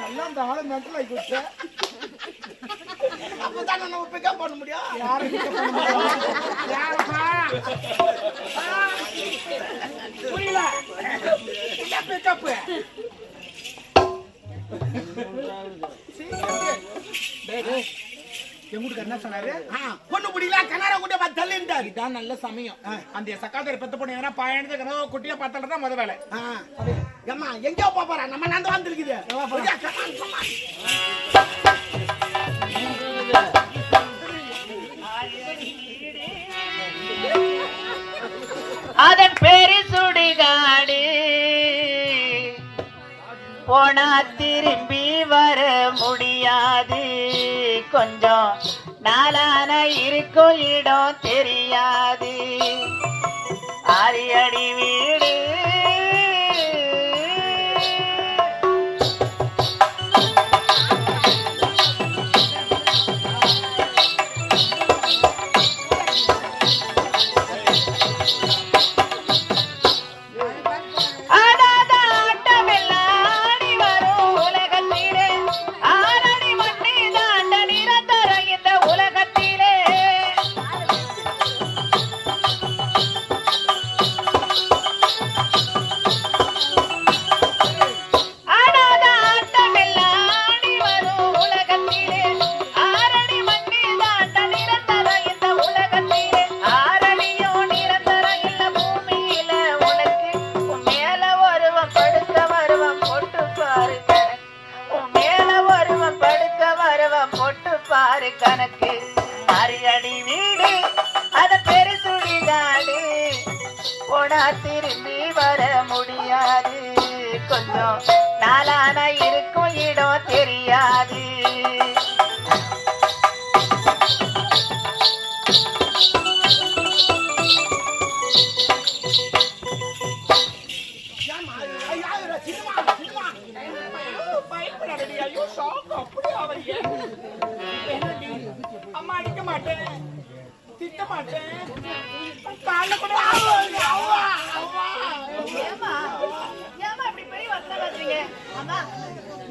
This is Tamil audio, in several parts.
நல்லா அந்த ஆளை மென்டல் ஆகி கொடுத்த. அப்பதானே நம்ம பிக்கப் பண்ண முடியும். யாரை pick up பண்ண முடியும்? யாருப்பா? புரியல. என்ன பிக்கப் என்ன சொன்னாரு? பொண்ணு பிடிக்கல கனார கூட பார்த்து தள்ளிட்டாரு. இதான் நல்ல சமயம். அந்த சக்காத்தரை பெத்த பொண்ணு எதனா பயணத்து கனவு குட்டியா பார்த்தா முத வேலை. ஏம்மா எங்கேயோ போப் போறா. நம்ம நந்த வந்துருக்குது. அதன் பேரு சுடுகாடு. போனா திரும்பி வர முடியாது. கொஞ்சம் நாளான இருக்கும் இடம் தெரியாது. அடி வீடு Thank you.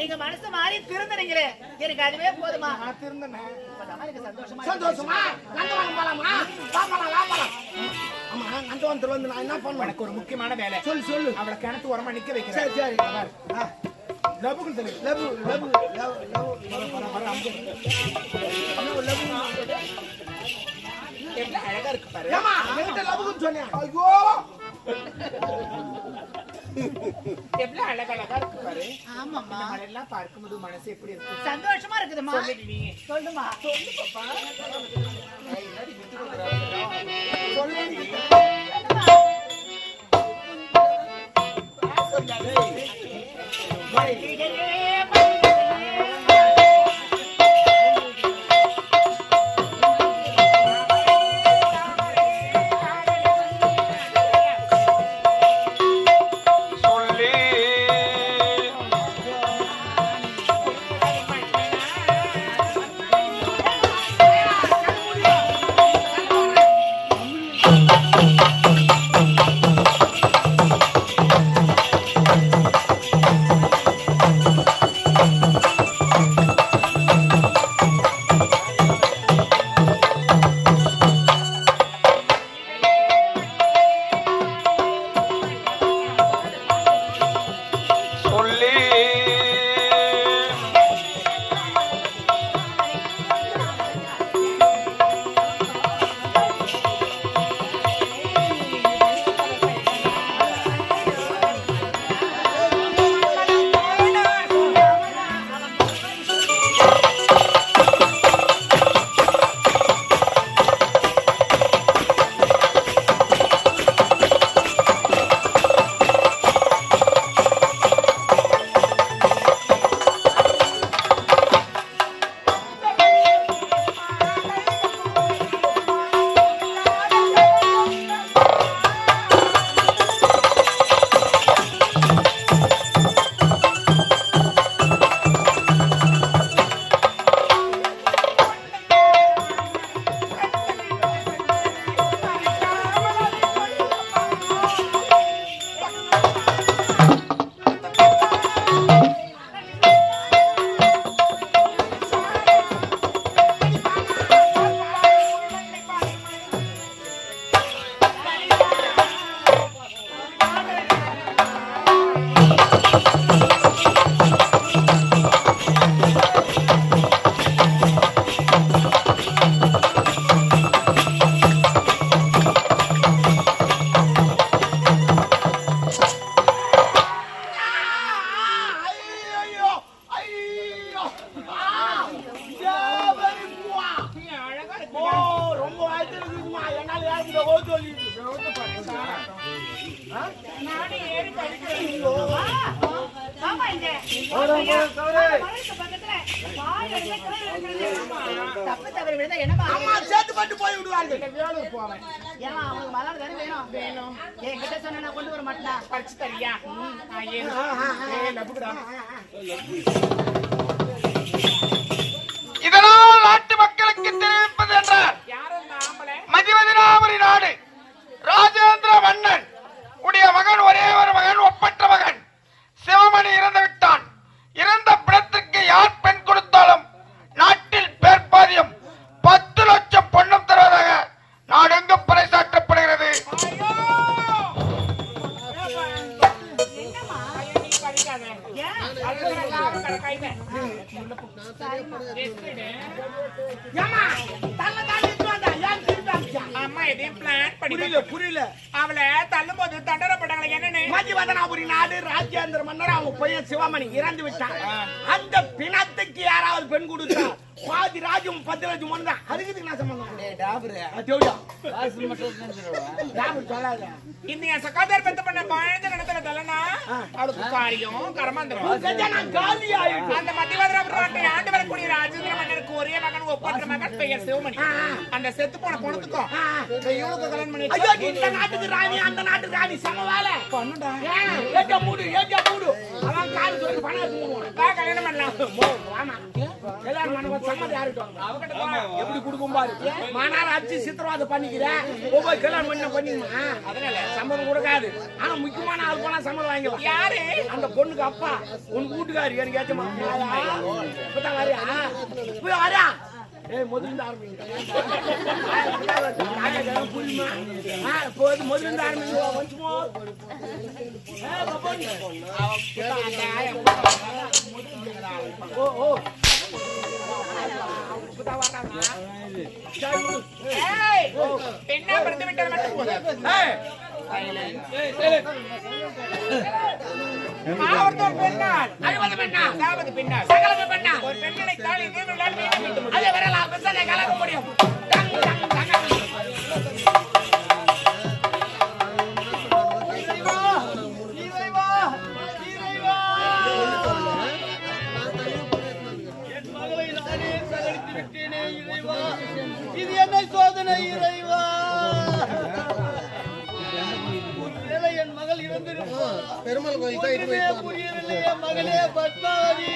நீங்க மனசு மாறி திருந்தனீங்களே எனக்கு அதுவே போதுமா? நான் திருந்தனேன் இப்பதான் எனக்கு சந்தோஷமா. சந்தோஷமா? நந்தவனம் போலாமா? வா போலாம் வா போலாம். ஆமா நந்தவனத்துல வந்து நான் என்ன பண்ணுவேன்? எனக்கு ஒரு முக்கியமான வேலை. சொல்லு சொல்லு. அவளை கிணத்து உரமா நிக்க வைக்கிறேன். சரி சரி. லபுக்கு லவு லவு லவு அழகா இருக்கு பாரு. சொன்னேன் ஐயோ! எவ்வளவு அழகழகா இருக்கு பாரு. ஆமாமா மழையெல்லாம் பார்க்க முடியும் மனசு எப்படி இருக்கு? சந்தோஷமா இருக்குதுமா சொல்லுமா சொல்லு பாப்பா. சொல்லு போவேன். ஏமா அவங்களுக்கு மலர் தானே வேணும்? வேணும். என்கிட்ட சொன்னா கொண்டு வர மாட்டேனா? பறிச்சு தரியா? ஏன்? நாடு மன்னர் அவங்க பையன் சிவமணி இறந்து விட்டான். அந்த பிணத்துக்கு யாராவது பெண் கொடுத்தா? பாதி ராஜும் பத்து லட்சம் ஒன்று அதுக்கு நான் சம்பந்தம்? டாபர். சொல்லாத. இந்த என் சகாதார் பெத்த பண்ண குழந்தை நடத்துற தலனா? அவளுக்கு காரியம் கரமாந்திரம் உன் செஞ்சா நான் காலி ஆயிட்டேன். அந்த மத்தியவாதிர நாட்டை ஆண்டு வரக்கூடிய ராஜேந்திர மன்னருக்கு ஒரே மகன் ஒப்பற்ற மகன் பெயர் சிவமணி. அந்த செத்து போன பொணத்துக்கும் இந்த இவளுக்கு கல்யாணம் பண்ணி ஐயோ, நீ இந்த நாட்டுக்கு ராணி அந்த நாட்டுக்கு ராணி சம வேலை பண்ணுடா. ஏன்? ஏஜா மூடு ஏஜா மூடு. அவன் கால் சொல்லி பணம் எடுத்து கல்யாணம் பண்ணலாம். எல்லாரும் எப்படி கொடுக்கும் பாரு? மானார அடிச்சு சித்திரவாதம் பண்ணிக்கிறேன் ஒவ்வொரு கல்யாணம் பண்ண பண்ணிக்குமா அதனால. சம்மதம் கொடுக்காது. ஆனா முக்கியமான ஆள் போனா சம்மதம் வாங்கிக்கலாம் யாரு? அந்த பொண்ணுக்கு அப்பா. உன் வீட்டுக்காரு. எனக்கு ஏற்றமா இப்பதான் வரியா? போய் வரியா? ஏய் முதல்ல ஆரம்பிங்க. புரியுமா? போது முதல்ல ஆரம்பிங்க. கொஞ்சமோ ஓ ஓ. பெண்ணா பிறந்து விட்டது மட்டும் போதும் ஏய் பெண்ணால் அறுபது பெண்ணா அதாவது பெண்ணால் சகலமே பெண்ணா ஒரு பெண் நினைத்தால் இதே விழால் அதே வரலாம் கலக்க முடியும் சோதனை இறைவா. ஒருவேளை என் மகள் இறந்திருப்பார் பெருமாள் கோயில் மகளே பத்மாவதி.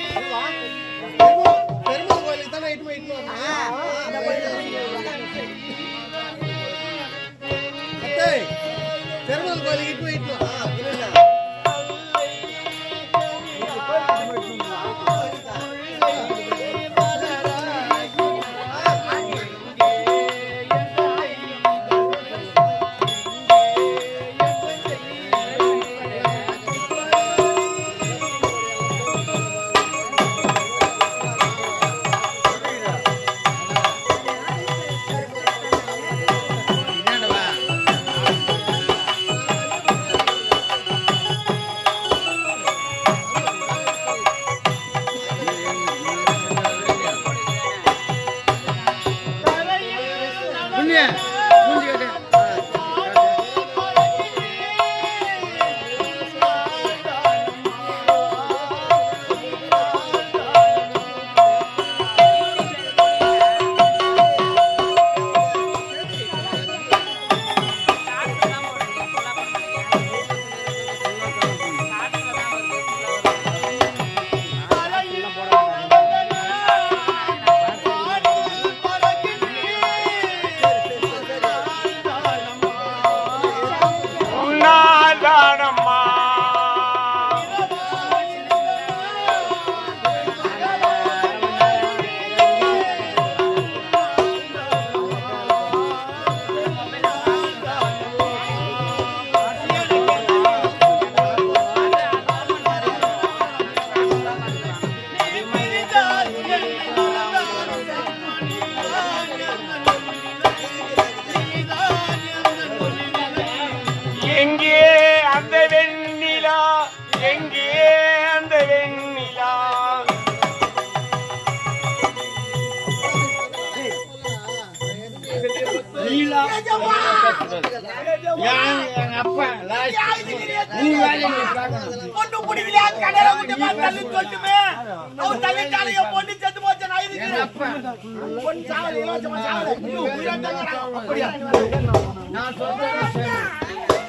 எங்க அப்பா பொண்ணு பிடிக்கலையா கடலை விட்டு தள்ளி சொல்லிட்டுமே அவன் தள்ளிட்டாலே என் பொண்ணு செத்து போச்சு நான் இருக்கிறேன் பொண்ணு சாவல இலவசமா சாவல இன்னும் உயிரோட அப்படியா நான் சொல்றேன்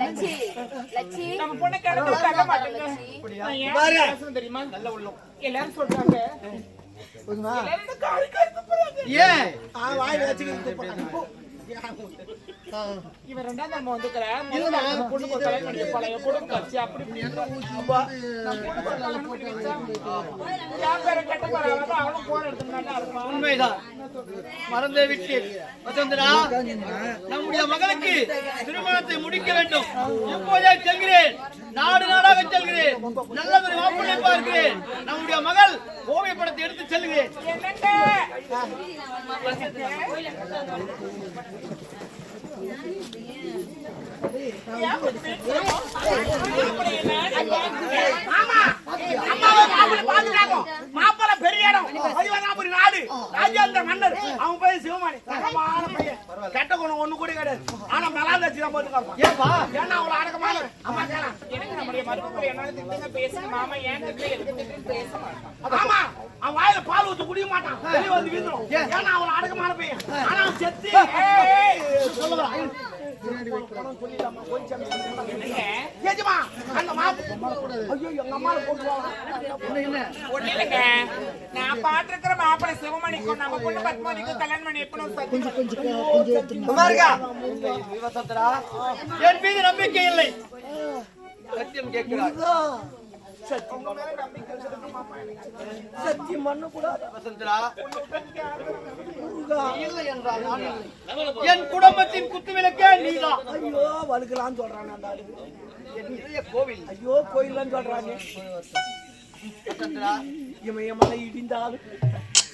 லட்சி லட்சி நம்ம மாட்டேங்க. தெரியுமா? நல்ல உள்ளம். எல்லாரும் சொல்றாங்க. போறாங்க. ஏன் வாயில வச்சுக்கிட்டு. இவன் ரெண்டாம் தரமா வந்துக்கிறேன் பொண்ணுக்கு ஒரு கல்யாணம் பண்ணி பழைய குடும்பம் கட்சி அப்படி அவனும் போன உண்மைதான். மறந்தே வசந்தரா நம்முடைய மகளுக்கு திருமணத்தை முடிக்க வேண்டும். இப்போதே செல்கிறேன். நாடு நாடாக செல்கிறேன். நல்ல ஒரு பார்க்கிறேன். நம்முடைய மகள் ஓவிய படத்தை எடுத்து செல்கிறேன். மாப்பிள்ளை மாப்பிள்ளை பெரிய இடம் அதிகாரி நாடு ராஜேந்திர மன்னர் அவன் போய் சிவமாணி தரமான பையன் கெட்ட குணம் ஒண்ணு கூட கிடையாது ஆனா மலாந்தாச்சி தான் போட்டுக்காருப்பான் ஏன்பா ஏன்னா அவளை அடக்கமான அம்மா கேளா எனக்கு நம்முடைய மருமகள் என்ன திட்டுங்க பேசுங்க மாமா ஏன் பேச மாட்டான் ஆமா அவன் வாயில பால் ஊத்து குடிக்க மாட்டான். வெளிய வந்து வீந்துரும் ஏன்னா அவளை அடக்கமான பையன். ஆனா அவன் செத்து. ஏஜமா அந்த மாப்பு ஐயோ எங்க அம்மாவை போட்டுவாங்க நான் பாத்துருக்கிற மாப்பிள்ளை சிவமணிக்கும் நம்ம பொண்ணு பத்மாவதிக்கும் கல்யாணம் பண்ணி வசந்தரா என் மீது நம்பிக்கை இல்லை. சத்தியம் கேட்கிறார். சத்தியம் இல்லை என்றால் நான் இல்லை என் குடும்பத்தின் குத்துவிளக்கே நீதான். ஐயோ வலுக்கலான்னு சொல்றான். அந்த ஆளு கோவில் ஐயோ கோயில்லன்னு சொல்றாங்க இமயமலை இடிந்தாலும்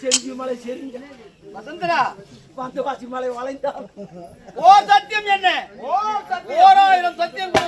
செஞ்சி மலை செறிஞ்ச வசந்தரா. பந்தவாசி மலை வளைந்தாலும். ஓ சத்தியம் என்ன? ஓராயிரம் சத்தியம்